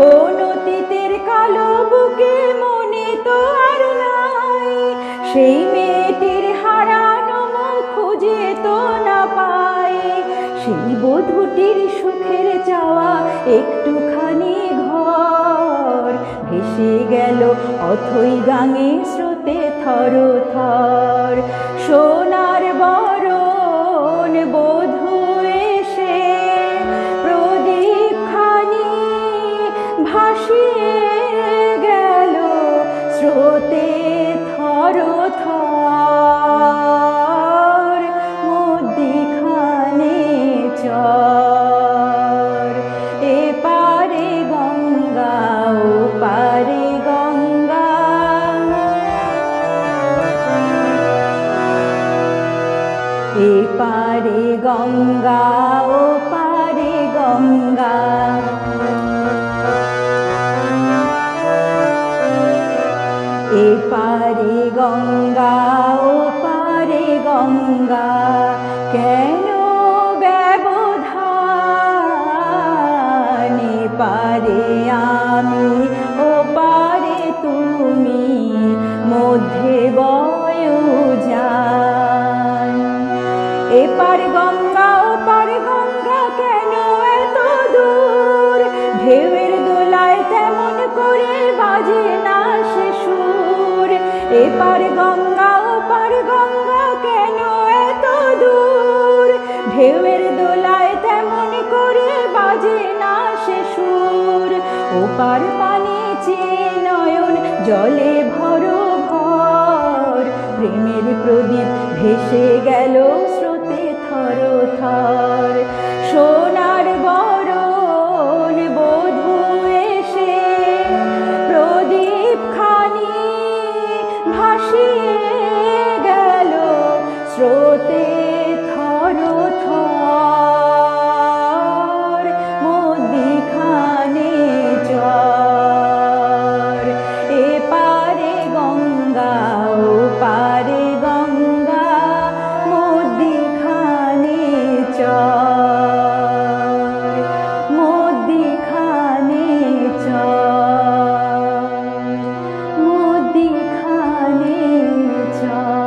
অতীতের কালো বুকে মনে তো আর নাই। সেই মেয়েটির হারানো মুখ খুঁজে তো না পাই। সেই বধূটির সুখের চাওয়া একটুখানি ঘর ভেসে গেল অথই গাঙে স্রোতে থর থর। সোনার ভাসিয়ে গেল স্রোতে থর থর মধ্যিখানে চর। এ পারে গঙ্গা ও পারে গঙ্গা। এ পারে গঙ্গা ও পারে গঙ্গা। এপার গঙ্গা, ওপার গঙ্গা কেন এত দূর? ঢেউয়ের দোলায় তেমন করে বাজে না সে সুর। এপার গঙ্গা, ওপার গঙ্গা কেন এত দূর? ঢেউয়ের দোলায় তেমন করে বাজে না সে সুর। ওপার পানি চেয়ে নয়ন, জলে ভরো ভর প্রেমের প্রদীপ ভেসে গেল স্রোতে। সোনার বধু এসে প্রদীপ ভাসিয়ে John.